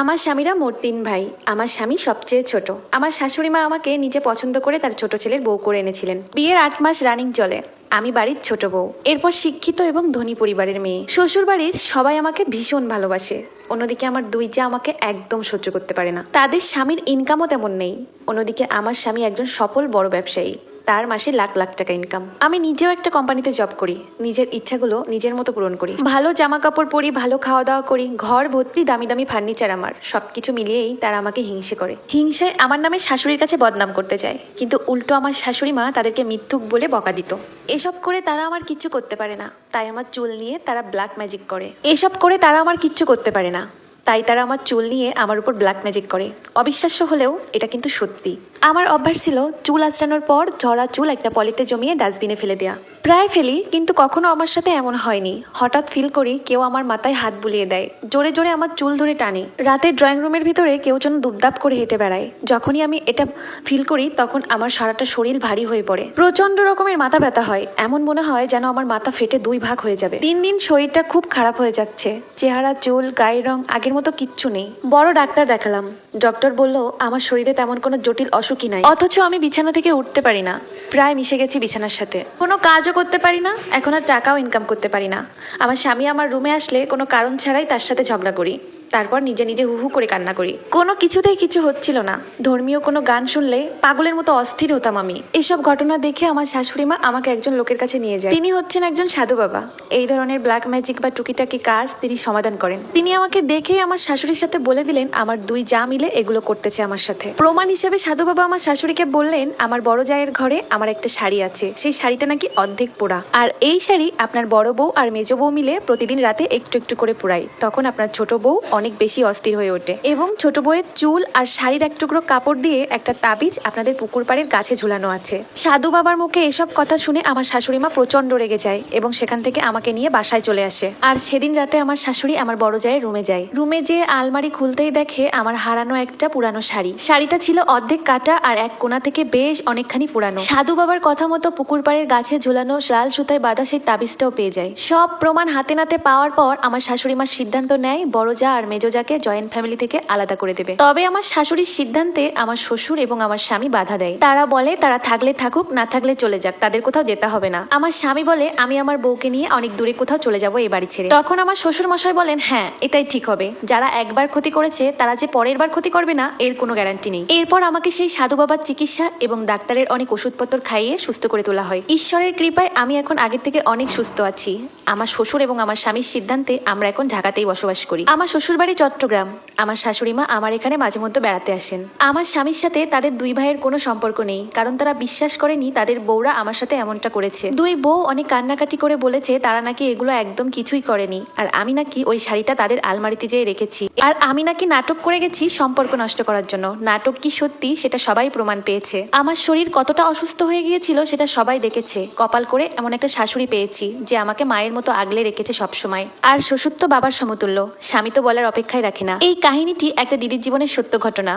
আমার স্বামীরা মোট তিন ভাই। আমার স্বামী সবচেয়ে ছোট। আমার শাশুড়ি মা আমাকে নিজে পছন্দ করে তার ছোট ছেলের বউ করে এনেছিলেন। বিয়ের আট মাস রানিং চলে। আমি বাড়ির ছোট বউ। এরপর শিক্ষিত এবং ধনী পরিবারের মেয়ে। শ্বশুর বাড়ির সবাই আমাকে ভীষণ ভালোবাসে। অন্যদিকে আমার দুই যা আমাকে একদম সহ্য করতে পারে না। তাদের স্বামীর ইনকামও তেমন নেই। অন্যদিকে আমার স্বামী একজন সফল বড় ব্যবসায়ী। তার মাসে লাখ লাখ টাকা ইনকাম আমি নিজেও একটা কোম্পানিতে জব করি। নিজের ইচ্ছাগুলো নিজের মতো পূরণ করি। ভালো জামা কাপড় পরি, ভালো খাওয়া দাওয়া করি, ঘর ভর্তি দামি দামি ফার্নিচার আমার। সবকিছু মিলিয়েই তারা আমাকে হিংসে করে। হিংসায় আমার নামে শাশুড়ির কাছে বদনাম করতে চায়। কিন্তু উল্টো আমার শাশুড়ি মা তাদেরকে মিথ্যুক বলে বকা দিত। এসব করে তারা আমার কিচ্ছু করতে পারে না। তাই আমার চুল নিয়ে তারা ব্ল্যাক ম্যাজিক করে। এসব করে তারা আমার কিচ্ছু করতে পারে না। তাই তারা আমার চুল নিয়ে আমার উপর ব্ল্যাক ম্যাজিক করে। অবিশ্বাস্য হলেও এটা কিন্তু সত্যি। আমার অভ্যাস ছিল চুল আঁচড়ানোর পর ঝরা চুল একটা পলিতে জমিয়ে ডাস্টবিনে ফেলে দেওয়া প্রায় ফেলি, কিন্তু কখনো আমার সাথে এমন হয়নি। হঠাৎ ফিল করি কেউ আমার মাথায় হাত বুলিয়ে দেয়। জোরে জোরে আমার চুল ধরে টানে। রাতে ড্রয়িং রুমের ভিতরে কেউ যেন দুবদাপ করে হেঁটে বেড়ায়। যখনই আমি এটা ফিল করি, তখন আমার সারাটা শরীর ভারী হয়ে পড়ে। প্রচণ্ড রকমের মাথা ব্যথা হয়। এমন মনে হয় যেন আমার মাথা ফেটে দুই ভাগ হয়ে যাবে। তিন দিন শরীরটা খুব খারাপ হয়ে যাচ্ছে। চেহারা, চুল, গায়ের রং আগের মতো কিচ্ছু নেই। বড় ডাক্তার দেখালাম। ডক্টর বলল, আমার শরীরে তেমন কোনো জটিল অসুখই নাই। অথচ আমি বিছানা থেকে উঠতে পারি না। প্রায় মিশে গেছি বিছানার সাথে। কোনো কাজও করতে পারি না, এখন আর টাকাও ইনকাম করতে পারি না। আমার স্বামী আমার রুমে আসলে কোনো কারণ ছাড়াই তার সাথে ঝগড়া করি। তারপর নিজে নিজে হু হু করে কান্না করি। কোনো কিছুতেই কিছু হচ্ছিল না। ধর্মীয় কোনো গান শুনলে পাগলের মতো অস্থির হতাম আমি। এসব ঘটনা দেখে আমার শাশুড়ি মা আমাকে একজন লোকের কাছে নিয়ে যায়। তিনি হচ্ছেন একজন সাধু বাবা। এই ধরনের ব্ল্যাক ম্যাজিক বা টুকিটাকি কাজ তিনি সমাধান করেন। তিনি আমাকে দেখেই আমার শাশুড়ির সাথে বলে দিলেন, আমার দুই যা মিলে এগুলো করতেছে আমার সাথে। প্রমাণ হিসেবে সাধু বাবা আমার শাশুড়িকে বললেন, আমার বড় জায়ের ঘরে আমার একটা শাড়ি আছে। সেই শাড়িটা নাকি অর্ধেক পোড়া। আর এই শাড়ি আপনার বড় বউ আর মেজ বউ মিলে প্রতিদিন রাতে একটু একটু করে পোড়াই। তখন আপনার ছোট বউ অনেক বেশি অস্থির হয়ে ওঠে। এবং ছোট বউয়ের চুল আর শাড়ির এক টুকরো কাপড় দিয়ে একটা তাবিজ আপনাদের পুকুর পাড়ের গাছে ঝুলানো আছে। সাধু বাবার মুখে এসব কথা শুনে আমার শাশুড়ি মা প্রচণ্ড রেগে যায় এবং সেখান থেকে আমাকে নিয়ে বাসায় চলে আসে। আর সেদিন রাতে আমার শাশুড়ি আমার বড় জায়ের রুমে যায়। রুমে যে আলমারি খুলতেই দেখে আমার হারানো একটা পুরানো শাড়ি। শাড়িটা ছিল অর্ধেক কাটা আর এক কোণা থেকে বেশ অনেকখানি পুরানো। সাধু বাবার কথা মতো পুকুর পাড়ের গাছে ঝুলানো লাল সুতায় বাঁধা সেই তাবিজটাও পেয়ে যায়। সব প্রমাণ হাতে নাতে পাওয়ার পর আমার শাশুড়ি মা সিদ্ধান্ত নেয় বড় যা আর মেজো যাকে জয়েন্ট ফ্যামিলি থেকে আলাদা করে দেবে। তবে আমার শাশুড়ির সিদ্ধান্তে আমার শ্বশুর এবং আমার স্বামী বাধা দেয়। তারা বলে, তারা থাকলে থাকুক, না থাকলে চলে যাক, তাদের কোথাও যেতে হবে না। আমার স্বামী বলে, আমি আমার বউকে নিয়ে অনেক দূরে কোথাও চলে যাব এই বাড়ি ছেড়ে। তখন আমার শ্বশুর মশাই বলেন হ্যাঁ এটাই ঠিক হবে। যারা একবার ক্ষতি করেছে, তারা যে পরের বার ক্ষতি করবে না, এর কোনো গ্যারান্টি নেই। এরপর আমাকে সেই সাধু বাবার চিকিৎসা এবং ডাক্তারের অনেক ওষুধপত্র খাইয়ে সুস্থ করে তোলা হয়। ঈশ্বরের কৃপায় আমি এখন আগের থেকে অনেক সুস্থ আছি। আমার শ্বশুর এবং আমার স্বামীর সিদ্ধান্তে আমরা এখন ঢাকাতেই বসবাস করি। আমার শ্বশুর বাড়ি চট্টগ্রাম। আমার শাশুড়ি মা আমার এখানে মাঝে মধ্যে বেড়াতে আসেন। আমার স্বামীর সাথে তাদের দুই ভাইয়ের কোনো সম্পর্ক নেই, কারণ তারা বিশ্বাস করেনি তাদের বউরা আমার সাথে এমনটা করেছে। দুই বউ অনেক কান্নাকাটি করে বলেছে, তারা নাকি এগুলো একদম কিছুই করেনি, আর আমি নাকি ওই শাড়িটা তাদের আলমারিতে যেয়ে রেখেছি। আর আমি নাকি নাটক করে গেছি সম্পর্ক নষ্ট করার জন্য। নাটক কি সত্যি সেটা সবাই প্রমাণ পেয়েছে। আমার শরীর কতটা অসুস্থ হয়ে গিয়েছিল সেটা সবাই দেখেছে। কপাল করে এমন একটা শাশুড়ি পেয়েছি, যে আমাকে মায়ের মতো আগলে রেখেছে সবসময়। আর শ্বশুর তো বাবার সমতুল্য। স্বামী তো বলার অপেক্ষায় রাখে না। এই কাহিনীটি একটা দিদির জীবনের সত্য ঘটনা।